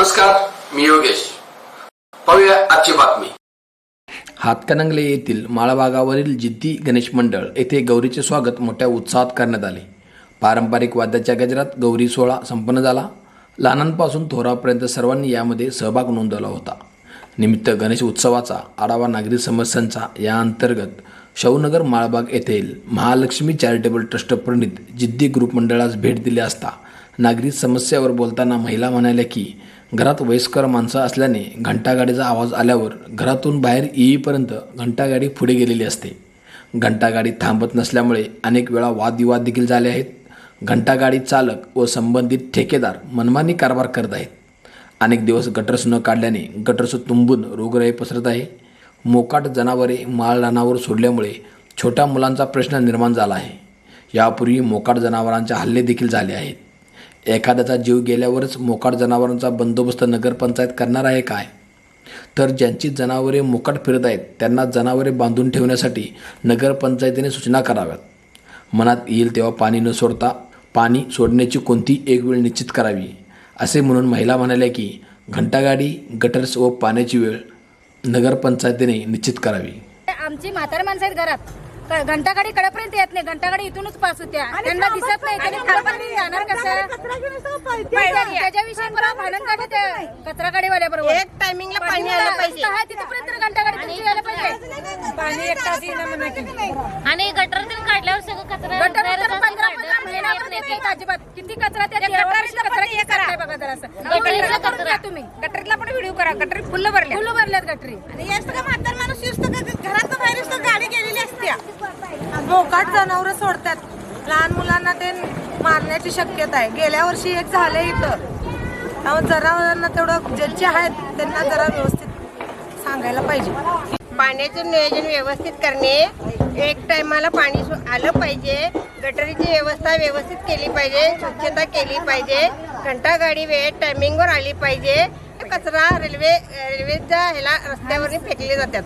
नमस्कार मी योगेश. पाहूया आजची बातमी. हातकणंगले येथील माळभागावरील जिद्दी गणेश मंडळ येथे गौरीचे स्वागत मोठ्या उत्साहात करण्यात आले. पारंपरिक वाद्याच्या गजरात गौरी सोहळा संपन्न झाला. लहानांपासून थोरापर्यंत सर्वांनी यामध्ये सहभाग नोंदवला होता. निमित्त गणेश उत्सवाचा आढावा नागरी समस्यांचा या अंतर्गत शौनगर माळबाग येथील महालक्ष्मी चॅरिटेबल ट्रस्ट प्रणित जिद्दी ग्रुप मंडळास भेट दिली असता नागरी समस्यावर बोलताना महिला म्हणाल्या की घरात वयस्कर माणसं असल्याने घंटागाडीचा आवाज आल्यावर घरातून बाहेर येईपर्यंत घंटागाडी पुढे गेलेली असते. घंटागाडी थांबत नसल्यामुळे अनेक वेळा वादविवाद देखील झाले आहेत. घंटागाडी चालक व संबंधित ठेकेदार मनमानी कारभार करत आहेत. अनेक दिवस गटर्स न काढल्याने गटर्स तुंबून रोगराई पसरत आहे. मोकाट जनावरे माळ रानावर सोडल्यामुळे छोट्या मुलांचा प्रश्न निर्माण झाला आहे. यापूर्वी मोकाट जनावरांचे हल्ले देखील झाले आहेत. एखाद्याचा जीव गेल्यावरच मोकाट जनावरांचा बंदोबस्त नगरपंचायत करणार आहे काय? तर ज्यांची जनावरे मोकाट फिरत आहेत त्यांना जनावरे बांधून ठेवण्यासाठी नगरपंचायतीने सूचना कराव्यात. मनात येईल तेव्हा पाणी न सोडता पाणी सोडण्याची कोणती एक वेळ निश्चित करावी? असे म्हणून महिला म्हणाल्या की घंटागाडी गटर्स व पाण्याची वेळ नगरपंचायतीने निश्चित करावी. आमची म्हातारी माणसं आहेत घरात. घंटागाडी कडेपर्यंत येत नाही. घंटागाडी इथूनच पास होत्या. त्यांना दिसत नाही. त्यांनी जाणार कसं त्याच्याविषयी परत भांडण त्या कचरा गाडीवाल्या बरोबर एक टायमिंगला पाणी आलं पाहिजे. आहे तिथपर्यंत घंटागाडी तुमची यायला पाहिजे. पाणी एक तास येणं म्हणा की आणि गटरातून काढल्यावर सगळं कचरा गटर तर पंधरा पंधरा महिन्यापर्यंत येत अजिबात. किती कचरा त्या कचरा किती हे. तुम्ही गटरीतला पण व्हिडिओ करा. गटरी फुल्ल भरले फुलं भरल्यात गटरी. आणि सगळं म्हातार माणूस युस्त घरात बाहेर युस्त गाडी गेलेली असत्या मोकाट जनावरं सोडतात. लहान मुलांना ते मारण्याची शक्यता आहे. गेल्या वर्षी एक झाले इथं. त्यामुळे जनावरांना तेवढं ज्यांचे आहेत त्यांना जरा व्यवस्थित सांगायला पाहिजे. पाण्याचं नियोजन व्यवस्थित करणे एक टायमाला पाणी आलं पाहिजे. गटरीची व्यवस्था व्यवस्थित केली पाहिजे स्वच्छता केली पाहिजे. घंटा गाडी वेळेत टायमिंगवर आली पाहिजे. कचरा रेल्वे रेल्वेच्या ह्याला रस्त्यावरून फेकले जातात.